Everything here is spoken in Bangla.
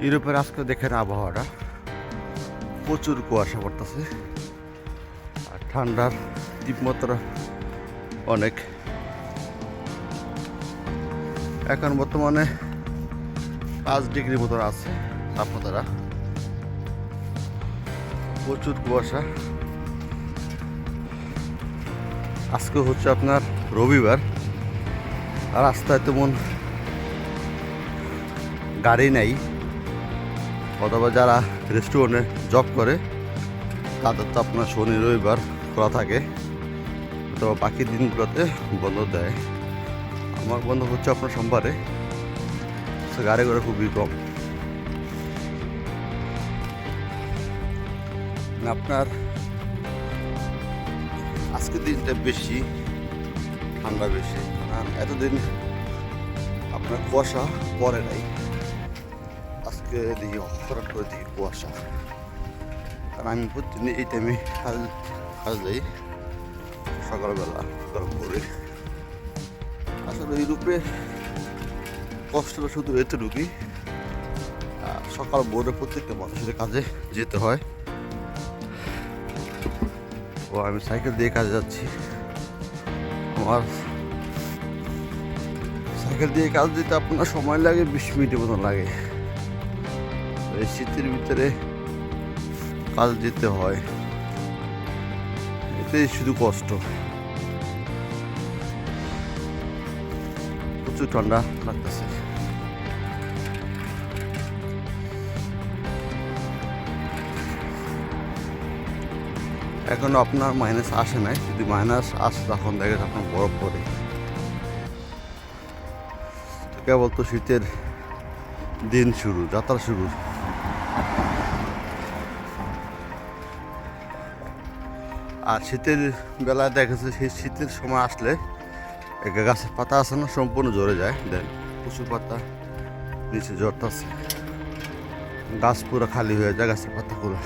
ইউরোপের আজকে দেখেন আবহাওয়াটা। প্রচুর কুয়াশা পড়তেছে। আর ঠান্ডার তীব্রতা অনেক। এখন বর্তমানে পাঁচ ডিগ্রি মতো আছে তাপমাত্রা। প্রচুর কুয়াশা। আজকে হচ্ছে আপনার রবিবার। রাস্তায় তেমন গাড়ি নেই। অথবা যারা রেস্টুরেন্টে জব করে, তাদের তো আপনার শনি, রবিবার খোলা থাকে। তো বাকি দিনগুলোতে বন্ধ দেয়। আমার বন্ধ হচ্ছে আপনার সোমবারে। গাড়ি ঘোড়া খুবই কম। আপনার আজকের দিনটা বেশি, ঠান্ডা বেশি। এতদিন আপনার কুয়াশা পরে নাই। আজকে দেখি হঠাৎ করে দেখি কুয়াশা। কারণ আমি প্রতিদিন এই টাইমে কাজ কাজ যাই সকালবেলা গরম করে। আসলে ইউরোপে কষ্টটা শুধু এতটুকুই। আহ, সকাল ভোরে প্রত্যেকটা মানুষের কাজে যেতে হয়। ও আমি সাইকেল দিয়ে কাজে যাচ্ছি। আমার সাইকেল দিয়ে কাজ দিতে আপনার সময় লাগে, বিশ মিনিটের মতো লাগে। এই শীতের ভিতরে কাজ দিতে হয়। এতে শুধু কষ্ট। প্রচুর ঠান্ডা লাগতেছে। এখন আপনার মাইনাস আসে নাই। যদি মাইনাস আসে, তখন দেখে তখন বরফ পড়ে। কেবল তো শীতের দিন শুরু, যাত্রা শুরু। আর শীতের বেলায় দেখা যাচ্ছে সেই শীতের সময় আসলে গাছের পাতা আছে না, সম্পূর্ণ ঝরে যায়। দেন প্রচুর পাতা নিচে ঝরতেছে। গাছ পুরো খালি হয়ে যায়, গাছের পাতাগুলো